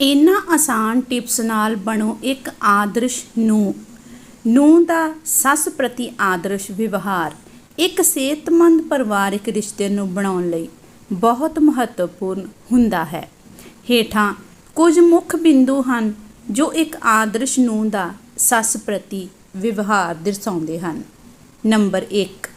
ਇਹਨਾਂ ਆਸਾਨ ਟਿਪਸ ਨਾਲ ਬਣੋ ਇੱਕ ਆਦਰਸ਼ ਨੂੰ ਨੂੰ ਦਾ ਸੱਸ ਪ੍ਰਤੀ ਆਦਰਸ਼ ਵਿਵਹਾਰ, ਇੱਕ ਸਿਹਤਮੰਦ ਪਰਿਵਾਰਿਕ ਰਿਸ਼ਤੇ ਨੂੰ ਬਣਾਉਣ ਲਈ ਬਹੁਤ ਮਹੱਤਵਪੂਰਨ ਹੁੰਦਾ ਹੈ। ਹੇਠਾਂ ਕੁਝ ਮੁੱਖ ਬਿੰਦੂ ਹਨ ਜੋ ਇੱਕ ਆਦਰਸ਼ ਨੂੰ ਦਾ ਸੱਸ ਪ੍ਰਤੀ ਵਿਵਹਾਰ ਦਰਸਾਉਂਦੇ ਹਨ। ਨੰਬਰ 1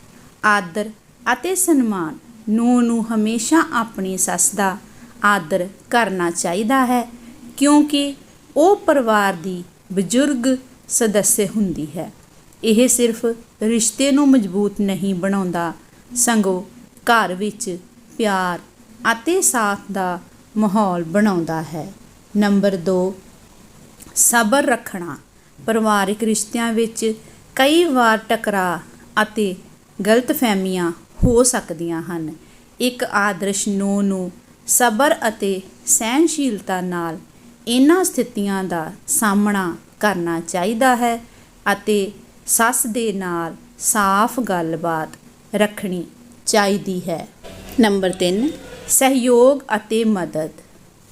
ਆਦਰ ਅਤੇ ਸਨਮਾਨ। ਨੂੰ ਨੂੰ ਹਮੇਸ਼ਾ ਆਪਣੀ ਸੱਸ ਦਾ ਆਦਰ ਕਰਨਾ ਚਾਹੀਦਾ ਹੈ। ਕਿਉਂਕਿ ਉਹ ਪਰਿਵਾਰ ਦੀ ਬਜ਼ੁਰਗ ਸਦੱਸ ਹੁੰਦੀ ਹੈ। ਇਹ ਸਿਰਫ ਰਿਸ਼ਤੇ ਨੂੰ ਮਜ਼ਬੂਤ ਨਹੀਂ ਬਣਾਉਂਦਾ, ਸਗੋਂ ਘਰ ਵਿੱਚ ਪਿਆਰ ਅਤੇ ਸਾਥ ਦਾ ਮਾਹੌਲ ਬਣਾਉਂਦਾ ਹੈ। ਨੰਬਰ 2 ਸਬਰ ਰੱਖਣਾ। ਪਰਿਵਾਰਿਕ ਰਿਸ਼ਤਿਆਂ ਵਿੱਚ ਕਈ ਵਾਰ ਟਕਰਾਅ ਅਤੇ ਗਲਤਫਹਿਮੀਆਂ ਹੋ ਸਕਦੀਆਂ ਹਨ। ਇੱਕ ਆਦਰਸ਼ ਨੂੰ ਨੂੰ ਸਬਰ ਅਤੇ ਸਹਿਨਸ਼ੀਲਤਾ ਨਾਲ ਇਹਨਾਂ ਸਥਿਤੀਆਂ ਦਾ ਸਾਹਮਣਾ ਕਰਨਾ ਚਾਹੀਦਾ ਹੈ ਅਤੇ ਸੱਸ ਦੇ ਨਾਲ ਸਾਫ਼ ਗੱਲਬਾਤ ਰੱਖਣੀ ਚਾਹੀਦੀ ਹੈ। ਨੰਬਰ 3 ਸਹਿਯੋਗ ਅਤੇ ਮਦਦ।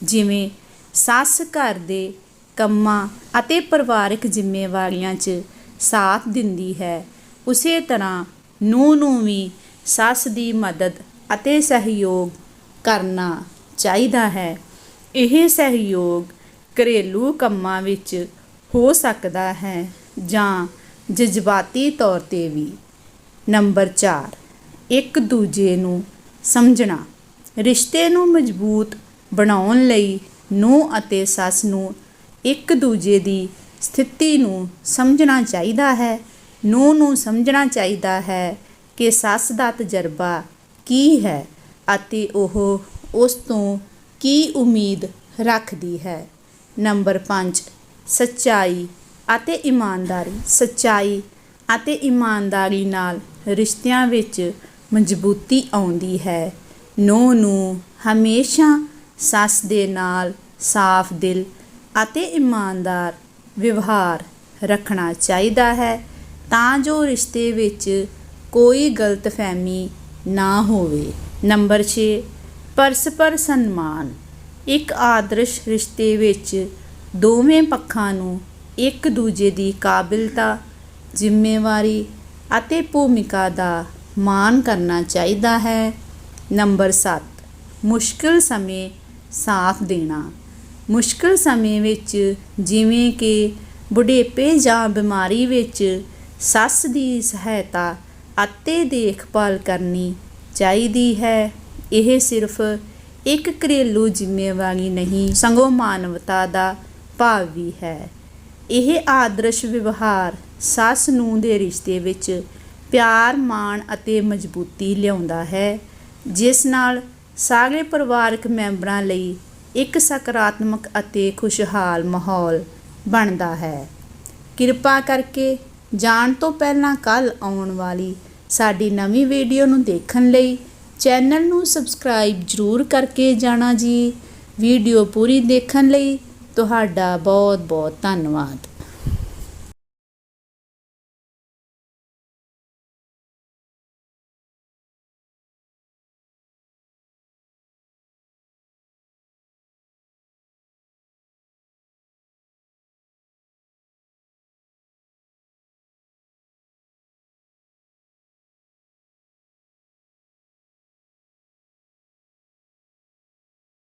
ਜਿਵੇਂ ਸੱਸ ਘਰ ਦੇ ਕੰਮਾਂ ਅਤੇ ਪਰਿਵਾਰਕ ਜ਼ਿੰਮੇਵਾਰੀਆਂ 'ਚ ਸਾਥ ਦਿੰਦੀ ਹੈ ਉਸੇ ਤਰ੍ਹਾਂ ਨੂੰ ਨੂੰ ਵੀ ਸੱਸ ਦੀ ਮਦਦ ਅਤੇ ਸਹਿਯੋਗ ਕਰਨਾ ਚਾਹੀਦਾ ਹੈ। ਇਹ ਸਹਿਯੋਗ ਘਰੇਲੂ ਕੰਮਾਂ ਵਿੱਚ ਹੋ ਸਕਦਾ ਹੈ ਜਾਂ ਜਜ਼ਬਾਤੀ ਤੌਰ ਤੇ ਵੀ। ਨੰਬਰ 4 ਇੱਕ ਦੂਜੇ ਨੂੰ ਸਮਝਣਾ। ਰਿਸ਼ਤੇ ਨੂੰ ਮਜ਼ਬੂਤ ਬਣਾਉਣ ਲਈ ਨੂੰ ਅਤੇ ਸੱਸ ਨੂੰ ਇੱਕ ਦੂਜੇ ਦੀ ਸਥਿਤੀ ਨੂੰ ਸਮਝਣਾ ਚਾਹੀਦਾ ਹੈ। ਨੂੰ ਨੂੰ ਸਮਝਣਾ ਚਾਹੀਦਾ ਹੈ ਕਿ ਸੱਸ ਦਾ ਤਜਰਬਾ ਕੀ ਹੈ ਅਤੇ ਉਹ ਉਸ ਤੋਂ ਕੀ ਉਮੀਦ ਰੱਖਦੀ ਹੈ। ਨੰਬਰ 5 ਸੱਚਾਈ ਅਤੇ ਇਮਾਨਦਾਰੀ। ਸੱਚਾਈ ਅਤੇ ਇਮਾਨਦਾਰੀ ਨਾਲ ਰਿਸ਼ਤਿਆਂ ਵਿੱਚ ਮਜ਼ਬੂਤੀ ਆਉਂਦੀ ਹੈ। ਨੂੰ ਨੂੰ ਹਮੇਸ਼ਾ ਸੱਸ ਦੇ ਨਾਲ ਸਾਫ਼ ਦਿਲ ਅਤੇ ਇਮਾਨਦਾਰ ਵਿਵਹਾਰ ਰੱਖਣਾ ਚਾਹੀਦਾ ਹੈ ਤਾਂ ਜੋ ਰਿਸ਼ਤੇ ਵਿੱਚ ਕੋਈ ਗਲਤਫਹਿਮੀ ਨਾ ਹੋਵੇ। ਨੰਬਰ 6 ਪਰਸਪਰ ਸਨਮਾਨ। ਇੱਕ ਆਦਰਸ਼ ਰਿਸ਼ਤੇ ਵਿੱਚ ਦੋਵੇਂ ਪੱਖਾਂ ਨੂੰ ਇੱਕ ਦੂਜੇ ਦੀ ਕਾਬਿਲਤਾ, ਜ਼ਿੰਮੇਵਾਰੀ ਅਤੇ ਭੂਮਿਕਾ ਦਾ ਮਾਣ ਕਰਨਾ ਚਾਹੀਦਾ ਹੈ। ਨੰਬਰ 7 ਮੁਸ਼ਕਿਲ ਸਮੇਂ ਸਾਥ ਦੇਣਾ। ਮੁਸ਼ਕਿਲ ਸਮੇਂ ਵਿੱਚ ਜਿਵੇਂ ਕਿ ਬੁਢੇਪੇ ਜਾਂ ਬਿਮਾਰੀ ਵਿੱਚ ਸੱਸ ਦੀ ਸਹਾਇਤਾ ਅਤੇ ਦੇਖਭਾਲ ਕਰਨੀ ਚਾਹੀਦੀ ਹੈ। ਇਹ ਸਿਰਫ ਇੱਕ ਘਰੇਲੂ ਜ਼ਿੰਮੇਵਾਰੀ ਨਹੀਂ, ਸੰਗੋ ਮਾਨਵਤਾ ਦਾ ਭਾਵ ਵੀ ਹੈ। ਇਹ ਆਦਰਸ਼ ਵਿਵਹਾਰ ਸੱਸ ਨੂੰ ਦੇ ਰਿਸ਼ਤੇ ਵਿੱਚ ਪਿਆਰ, ਮਾਣ ਅਤੇ ਮਜ਼ਬੂਤੀ ਲਿਆਉਂਦਾ ਹੈ, ਜਿਸ ਨਾਲ ਸਾਰੇ ਪਰਿਵਾਰਕ ਮੈਂਬਰਾਂ ਲਈ ਇੱਕ ਸਕਾਰਾਤਮਕ ਅਤੇ ਖੁਸ਼ਹਾਲ ਮਾਹੌਲ ਬਣਦਾ ਹੈ। ਕਿਰਪਾ ਕਰਕੇ ਜਾਣ ਤੋਂ ਪਹਿਲਾਂ ਕੱਲ ਆਉਣ ਵਾਲੀ ਸਾਡੀ ਨਵੀਂ ਵੀਡੀਓ ਨੂੰ ਦੇਖਣ ਲਈ ਚੈਨਲ ਨੂੰ ਸਬਸਕ੍ਰਾਈਬ ਜ਼ਰੂਰ ਕਰਕੇ ਜਾਣਾ ਜੀ। ਵੀਡੀਓ ਪੂਰੀ ਦੇਖਣ ਲਈ ਤੁਹਾਡਾ ਬਹੁਤ ਬਹੁਤ ਧੰਨਵਾਦ।